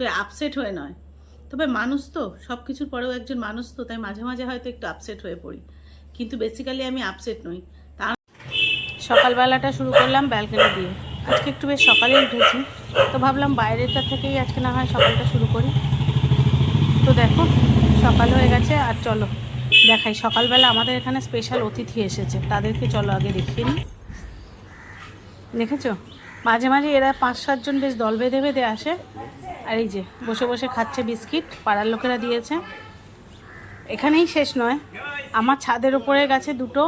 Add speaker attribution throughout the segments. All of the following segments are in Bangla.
Speaker 1: তো আপসেট হয়ে নয়। তবে মানুষ তো সব কিছুর পরেও একজন মানুষ তো, তাই মাঝে মাঝে হয়তো একটু আপসেট হয়ে পড়ি। কিন্তু বেসিক্যালি আমি আপসেট নই। তার সকালবেলাটা শুরু করলাম ব্যালকনি দিয়ে। আজকে একটু বেশ সকালে উঠেছি। তো ভাবলাম বাইরেটা থেকেই আজকে না হয় সকালটা শুরু করি। তো দেখো, সকাল হয়ে গেছে আর চলো দেখাই। সকালবেলা আমাদের এখানে স্পেশাল অতিথি এসেছে। তাদেরকে চলো আগে দেখিয়ে নিই। দেখেছ? মাঝে মাঝে এরা পাঁচ সাতজন বেশ দল বেঁধে বেঁধে আসে। আর এই যে, বসে বসে খাচ্ছে বিস্কিট, পাড়ার লোকেরা দিয়েছে। এখানেই শেষ নয়। আমার ছাদের ওপরে গাছে দুটো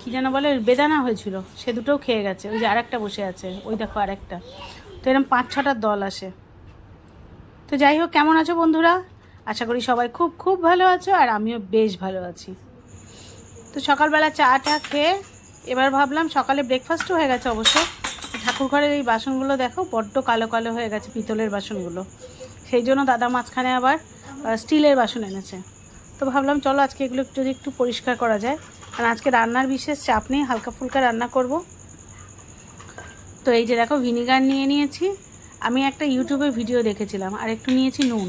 Speaker 1: কি যেন বলে, বেদানা হয়েছিল। সে দুটোও খেয়ে গেছে। ওই যে আরেকটা বসে আছে। ওই দেখো আরেকটা। তো এরকম পাঁচ ছটার দল আসে। তো যাই হোক, কেমন আছো বন্ধুরা? আশা করি সবাই খুব খুব ভালো আছো, আর আমিও বেশ ভালো আছি। তো সকালবেলা চা টা খেয়ে, এবার ভাবলাম সকালে ব্রেকফাস্টও হয়ে গেছে অবশ্য। ঠাকুর ঘরের এই বাসনগুলো দেখো, বড্ড কালো কালো হয়ে গেছে পিতলের বাসনগুলো। সেই জন্য দাদা মাঝখানে আবার স্টিলের বাসন এনেছে। তো ভাবলাম, চলো আজকে এগুলো যদি একটু পরিষ্কার করা যায়। কারণ আজকে রান্নার বিশেষ চাপ নেই, হালকা ফুলকা রান্না করব। তো এই যে দেখো, ভিনিগার নিয়ে নিয়েছি। আমি একটা ইউটিউবে ভিডিও দেখেছিলাম, আর একটু নিয়েছি নুন।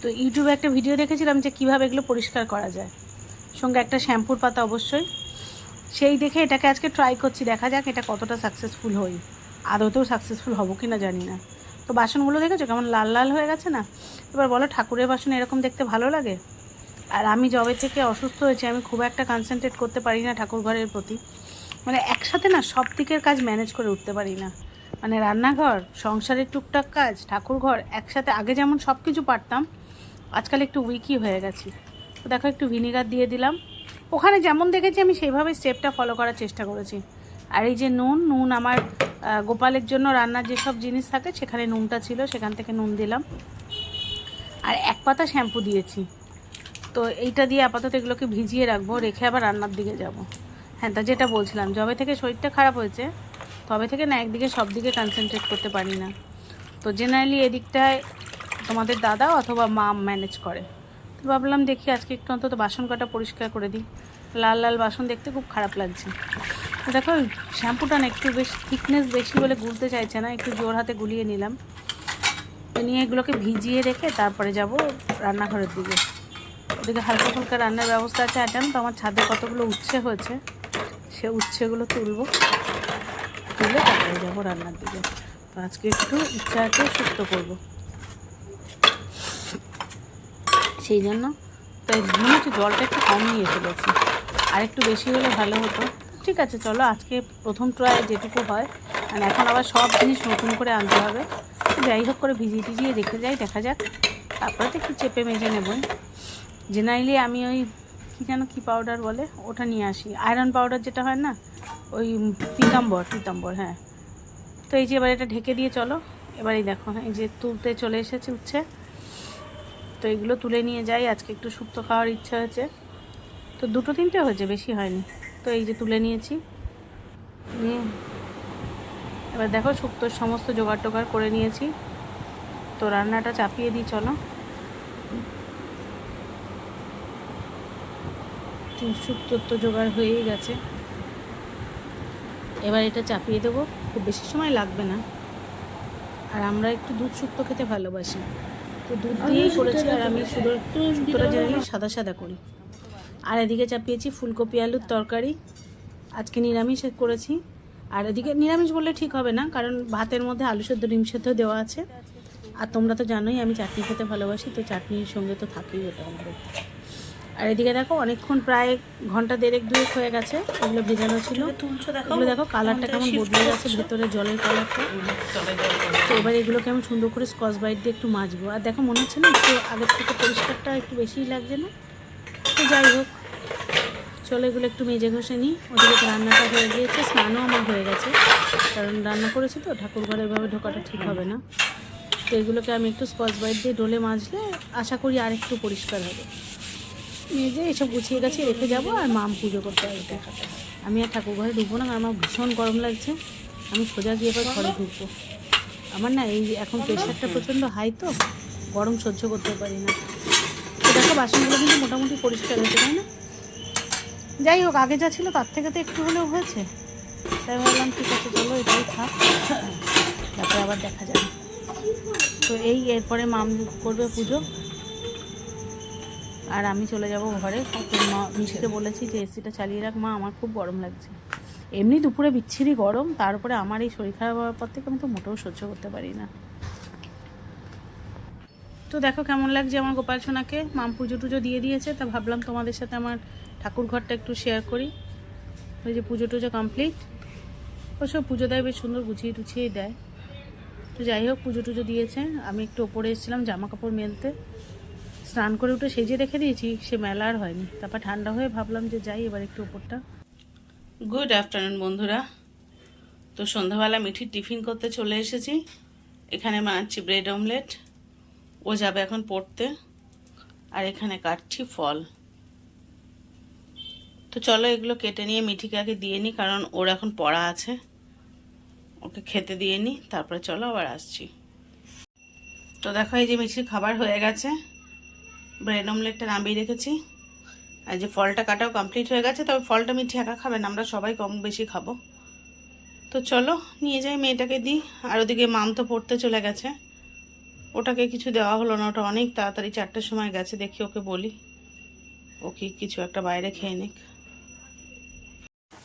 Speaker 1: তো ইউটিউবে একটা ভিডিও দেখেছিলাম যে কীভাবে এগুলো পরিষ্কার করা যায়। সঙ্গে একটা শ্যাম্পুর পাতা অবশ্যই। সেই দেখে এটাকে আজকে ট্রাই করছি। দেখা যাক এটা কতটা সাকসেসফুল হই। আদতেও সাকসেসফুল হব কি না জানি না। তো বাসনগুলো দেখেছ? কেমন লাল লাল হয়ে গেছে না? এবার বলো, ঠাকুরের বাসন এরকম দেখতে ভালো লাগে? আর আমি জবে থেকে অসুস্থ হয়েছি, আমি খুব একটা কনসেন্ট্রেট করতে পারি না ঠাকুর ঘরের প্রতি। মানে একসাথে না সব দিকের কাজ ম্যানেজ করে উঠতে পারি না। মানে রান্নাঘর, সংসারের টুকটাক কাজ, ঠাকুর ঘর, একসাথে আগে যেমন সব কিছু পারতাম, আজকাল একটু উইকই হয়ে গেছি। তো দেখো, একটু ভিনিগার দিয়ে দিলাম। ওখানে যেমন দেখেছি, আমি সেইভাবে স্টেপটা ফলো করার চেষ্টা করেছি। আর এই যে নুন নুন আমার গোপালের জন্য রান্নার যেসব জিনিস থাকে, সেখানে নুনটা ছিল, সেখান থেকে নুন দিলাম। আর এক পাতা শ্যাম্পু দিয়েছি। তো এইটা দিয়ে আপাতত এগুলোকে ভিজিয়ে রাখব, রেখে আবার রান্নার দিকে যাব। হ্যাঁ তা যেটা বলছিলাম, যবে থেকে শরীরটা খারাপ হয়েছে, তবে থেকে না একদিকে সব দিকে কনসেন্ট্রেট করতে পারি না। তো জেনারেলি এদিকটায় তোমাদের দাদা অথবা মা ম্যানেজ করে। তো ভাবলাম দেখি আজকে একটু অন্তত বাসন কাটা পরিষ্কার করে দিই। লাল লাল বাসন দেখতে খুব খারাপ লাগছে। দেখো, শ্যাম্পুটা না একটু বেশ থিকনেস বেশি বলে গুলতে চাইছে না, একটু জোর হাতে গুলিয়ে নিলাম। নিয়ে এগুলোকে ভিজিয়ে রেখে তারপরে যাব রান্নাঘরের দিকে। ওদিকে হালকা ফুলকা রান্নার ব্যবস্থা আছে জানো তো আমার ছাদে কতগুলো উচ্ছে হয়েছে, সে উচ্ছেগুলো তুলবো। তুলে তারপরে যাব রান্নার দিকে। তো আজকে একটু ইচ্ছা আছে সুস্থ করব। সেই জন্য। তাই মনে হচ্ছে জলটা একটু কম নিয়ে ফেলেছি আর একটু বেশি হলে ভালো হতো। ঠিক আছে, চলো আজকে প্রথম ট্রাই যেটুকু হয়। মানে এখন আবার সব জিনিস নতুন করে আনতে হবে। যাই হোক করে ভিজিয়ে টিজিয়ে রেখে যাই, দেখা যাক। তারপরে তো একটু চেপে মেজে নেবই জেনারেলি আমি ওই কী যেন কী পাউডার বলে, ওটা নিয়ে আসি। আয়রন পাউডার যেটা হয় না, ওই পিতাম্বর পিতাম্বর হ্যাঁ। তো এই যে এবার এটা ঢেকে দিয়ে চলো। এবারই দেখো হ্যাঁ এই যে তুলতে চলে এসেছে উচ্ছে। তো এগুলো তুলে নিয়ে যাই, আজকে একটু শুক্তো খাওয়ার ইচ্ছা হয়েছে। তো দুটো তিনটে হয়েছে, বেশি হয়নি। তো এই যে তুলে নিয়েছি। নিয়ে এবার দেখো শুক্তোর সমস্ত জোগাড় টোগাড় করে নিয়েছি। তো রান্নাটা চাপিয়ে দিই, চলো। শুক্তোর তো জোগাড় হয়েই গেছে। এবার এটা চাপিয়ে দেবো। খুব বেশি সময় লাগবে না। আর আমরা একটু দুধ শুক্তো খেতে ভালোবাসি। তো দুধ দিয়েই করেছি আর আমি সাদা সাদা করি। আর এদিকে চাপিয়েছি ফুলকপি, আলুর তরকারি। আজকে নিরামিষ করেছি। আর এদিকে নিরামিষ বললে ঠিক হবে না, কারণ ভাতের মধ্যে আলু সেদ্ধ, ডিম সেদ্ধ দেওয়া আছে। আর তোমরা তো জানোই আমি চাটনি খেতে ভালোবাসি, তো চাটনির সঙ্গে তো থাকেই ওটা আমাদের। আর এদিকে দেখো অনেকক্ষণ প্রায় ঘণ্টা দেড়েক দুয়েক হয়ে গেছে। এগুলো ভেজানো ছিল। এগুলো দেখো। কালারটা কেমন বদলে গেছে ভেতরে জলের কালারটা তো এবার এগুলোকে আমি সুন্দর করে স্কচ বাইট দিয়ে একটু মাজবো। আর দেখো মনে হচ্ছে না একটু আগের থেকে পরিষ্কারটা একটু বেশিই লাগছে না? তো যাই হোক চলো এগুলো একটু মেজে ঘষে নিই। ওদিকে রান্নাটা হয়ে গিয়েছে স্নানও আমার হয়ে গেছে। কারণ রান্না করেছি তো ঠাকুর ঘরে এভাবে ঢোকাটা ঠিক হবে না। তো এগুলোকে আমি একটু স্কচ বাইট দিয়ে ডোলে মাজলে আশা করি আর একটু পরিষ্কার হবে। মেজে এসব গুছিয়ে গেছে রেখে যাব আর মাম পুজো করতে হবে আমি আর ঠাকুর ঘরে ঢুকবো না আমার ভীষণ গরম লাগছে। আমি সোজা গিয়ে এবার ঘরে ঢুকবো। আমার না এই এখন প্রেশারটা প্রচণ্ড হাই তো, গরম সহ্য করতে পারি না। দেখো, বাসনগুলো কিন্তু মোটামুটি পরিষ্কার হয়েছে, তাই না? যাই হোক, আগে যা ছিল তার থেকে তো একটু হলেও হয়েছে। তাই ভাবলাম, ঠিক আছে, চলো, এটাই থাক। তারপরে আবার দেখা যাবে।
Speaker 2: তো এই, এরপরে মাম করবে পুজো। আর আমি চলে যাব ঘরে। মা মিশিকে বলেছি যে এসিটা চালিয়ে রাখ। মা, আমার খুব গরম লাগছে। এমনি দুপুরে বিচ্ছিরি গরম তারপরে আমার এই শরীর খারাপ হওয়ার পর থেকে আমি তো মোটেও সহ্য করতে পারি না। তো দেখো কেমন লাগছে আমার গোপাল সোনাকে। মাম পুজো টুজো দিয়ে দিয়েছে, তা ভাবলাম তোমাদের সাথে আমার ঠাকুর ঘরটা একটু শেয়ার করি। ওই যে পুজো টুজো কমপ্লিট ওসব পুজো দেয়, বেশ সুন্দর গুছিয়ে টুছিয়েই দেয়। তো যাই হোক, পুজো টুজো দিয়েছে। আমি একটু ওপরে এসেছিলাম জামা কাপড় মেলতে। স্নান করে উঠে সেজে রেখে দিয়েছি, সে মেলা আর হয়নি। তারপর ঠান্ডা হয়ে ভাবলাম যে যাই, এবার একটু উপরটা গুড আফটারনুন বন্ধুরা। তো সন্ধ্যাবেলা মিঠির টিফিন করতে চলে এসেছি। এখানে বানাচ্ছি ব্রেড অমলেট ও যাবে এখন পড়তে। আর এখানে কাটছি ফল। তো চলো এগুলো কেটে নিয়ে মিঠিকে আগে দিয়ে নিই কারণ ওর এখন পড়া আছে। ওকে খেতে দিয়ে নিই তারপরে চলো আবার আসছি। তো দেখো, এই যে মিঠির খাবার হয়ে গেছে। ব্রেড অমলেটটা নামিয়ে রেখেছি। আর যে ফলটা কাটাও কমপ্লিট হয়ে গেছে, তবে ফলটা মিঠি একা খাবেন আমরা সবাই কম বেশি খাব। তো চলো, নিয়ে যাই মেয়েটাকে দিই। আর ওদিকে মাম তো পড়তে চলে গেছে। ওটাকে কিছু দেওয়া হলো না, ওটা অনেক তাড়াতাড়ি চারটের সময় গেছে, দেখি ওকে বলি। ও কি কিছু একটা বাইরে খেয়ে নিক।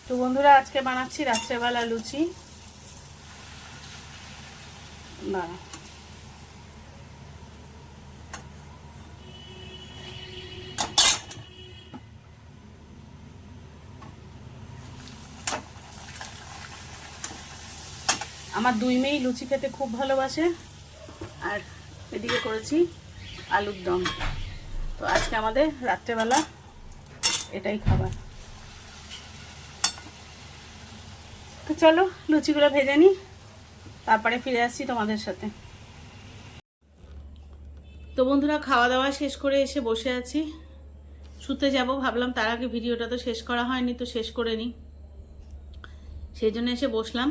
Speaker 2: তো বন্ধুরা, আজকে বানাচ্ছি রাত্রেবেলা লুচি। না আমার দুই মেয়েই লুচি খেতে খুব ভালোবাসে। আর এদিকে করেছি আলুর দম। তো আজকে আমাদের রাত্রেবেলা এটাই খাবার। তো চলো, লুচিগুলো ভেজে নিই। তারপরে ফিরে আসছি তোমাদের সাথে। তো বন্ধুরা, খাওয়া দাওয়া শেষ করে এসে বসে আছি। শুতে যাব, ভাবলাম তার আগে ভিডিওটা তো শেষ করা হয়নি, তো শেষ করে নিই। সেই জন্য এসে বসলাম।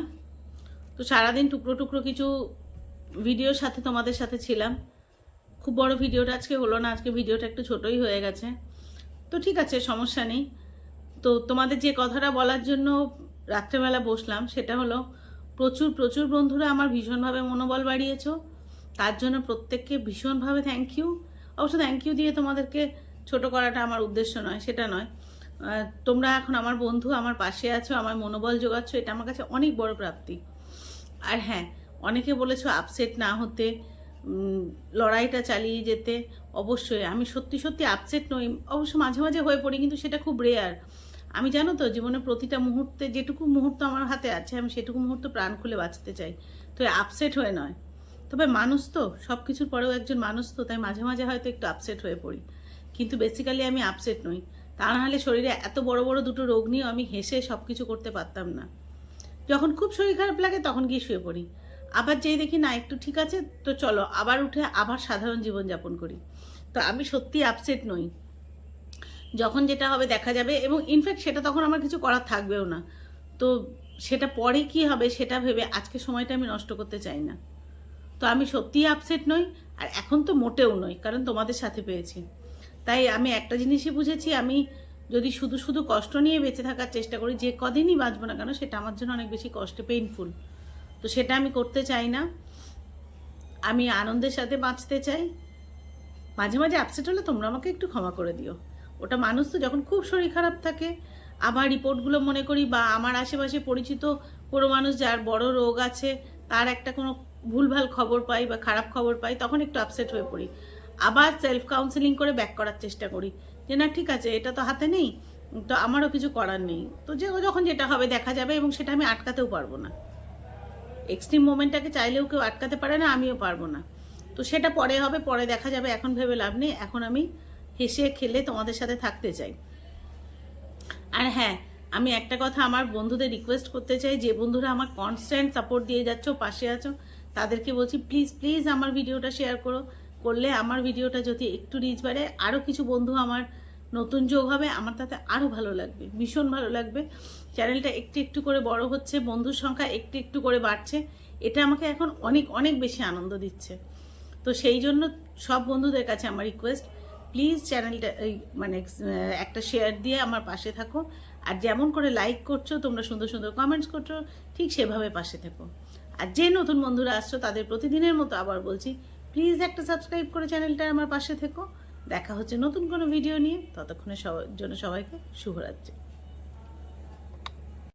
Speaker 2: তো সারাদিন টুকরো টুকরো কিছু ভিডিওর সাথে তোমাদের সাথে ছিলাম। খুব বড় ভিডিওটা আজকে হলো না, আজকে ভিডিওটা একটু ছোটই হয়ে গেছে। তো ঠিক আছে, সমস্যা নেই। তো তোমাদের যে কথাটা বলার জন্য রাত্রেবেলা বসলাম, সেটা হলো প্রচুর প্রচুর বন্ধুরা আমার ভীষণভাবে মনোবল বাড়িয়েছো। তার জন্য প্রত্যেককে ভীষণভাবে থ্যাংক ইউ অবশ্য থ্যাংক ইউ দিয়ে তোমাদেরকে ছোট করাটা আমার উদ্দেশ্য নয়, সেটা নয়। তোমরা এখন আমার বন্ধু, আমার পাশে আছো, আমার মনোবল যোগাচ্ছ, এটা আমার কাছে অনেক বড় প্রাপ্তি। আর হ্যাঁ অনেকে বলেছ আপসেট না হতে লড়াইটা চালিয়ে যেতে। অবশ্যই, আমি সত্যি সত্যি আপসেট নই। অবশ্য মাঝে মাঝে হয়ে পড়ি, কিন্তু সেটা খুব রেয়ার আমি জানো তো, জীবনে প্রতিটা মুহূর্তে যেটুকু মুহূর্ত আমার হাতে আছে, আমি সেটুকু মুহূর্ত প্রাণ খুলে বাঁচতে চাই। তো আপসেট হয়ে নয়। তবে মানুষ তো সব কিছুর পরেও একজন মানুষ তো, তাই মাঝে মাঝে হয়তো একটু আপসেট হয়ে পড়ি। কিন্তু বেসিক্যালি আমি আপসেট নই। তা না হলে শরীরে এত বড় বড় দুটো রোগ নিয়েও আমি হেসে সব কিছু করতে পারতাম না। যখন খুব শরীর খারাপ লাগে তখন গিয়ে শুয়ে পড়ি। আবার যেই দেখি, না, একটু ঠিক আছে, তো চলো, আবার উঠে আবার সাধারণ জীবনযাপন করি। তো আমি সত্যি আপসেট নই। যখন যেটা হবে দেখা যাবে এবং ইনফ্যাক্ট সেটা তখন আমার কিছু করার থাকবেও না। তো সেটা পরে কি হবে সেটা ভেবে আজকে সময়টা আমি নষ্ট করতে চাই না। তো আমি সত্যিই আপসেট নই আর এখন তো মোটেও নই, কারণ তোমাদের সাথে পেয়েছি। তাই আমি একটা জিনিসই বুঝেছি, আমি যদি শুধু শুধু কষ্ট নিয়ে বেঁচে থাকার চেষ্টা করি, যে কদিনই বাঁচবো না কেন, সেটা আমার জন্য অনেক বেশি কষ্টে পেইনফুল তো সেটা আমি করতে চাই না। আমি আনন্দের সাথে বাঁচতে চাই। মাঝে মাঝে আপসেট হলে তোমরা আমাকে একটু ক্ষমা করে দিও। ওটা মানুষ তো যখন খুব শরীর খারাপ থাকে আবার রিপোর্টগুলো মনে করি বা আমার আশেপাশে পরিচিত কোনো মানুষ যার বড় রোগ আছে, তার একটা কোনো ভুলভাল খবর পাই বা খারাপ খবর পাই, তখন একটু আপসেট হয়ে পড়ি। আবার সেলফ কাউন্সেলিং করে ব্যাক করার চেষ্টা করি। যে না, ঠিক আছে, এটা তো হাতে নেই, তো আমারও কিছু করার নেই। তো যে যখন যেটা হবে দেখা যাবে এবং সেটা আমি আটকাতেও পারব না। এক্সট্রিম মোমেন্টটাকে চাইলেও কেউ আটকাতে পারে না, আমিও পারব না। তো সেটা পরে হবে, পরে দেখা যাবে, এখন ভেবে লাভ নেই, এখন আমি হেসে খেলে তোমাদের সাথে থাকতে চাই। আর হ্যাঁ আমি একটা কথা আমার বন্ধুদের রিকোয়েস্ট করতে চাই, যে বন্ধুরা আমার কনস্ট্যান্ট সাপোর্ট দিয়ে যাচ্ছ, পাশে আছো, তাদেরকে বলছি প্লিজ প্লিজ আমার ভিডিওটা শেয়ার করো। করলে আমার ভিডিওটা যদি একটু রিচ বাড়ে আরও কিছু বন্ধু আমার নতুন যোগ হবে, আমার তাতে আরও ভালো লাগবে, ভীষণ ভালো লাগবে। চ্যানেলটা একটু একটু করে বড় হচ্ছে, বন্ধুর সংখ্যা একটু একটু করে বাড়ছে, এটা আমাকে এখন অনেক অনেক বেশি আনন্দ দিচ্ছে। তো সেই জন্য সব বন্ধুদের কাছে আমার রিকোয়েস্ট প্লিজ চ্যানেলটা মানে একটা শেয়ার দিয়ে আমার পাশে থাকো। আর যেমন করে লাইক করছ, তোমরা সুন্দর সুন্দর কমেন্টস করছ, ঠিক সেভাবে পাশে থেকো। আর যে নতুন বন্ধুরা আসছো, তাদের প্রতিদিনের মতো আবার বলছি প্লিজ একটা সাবস্ক্রাইব করে চ্যানেলটা আমার পাশে থেকো। দেখা হচ্ছে নতুন কোনো ভিডিও নিয়ে। ততক্ষণে সবার জন্য সবাইকে শুভরাত্রি।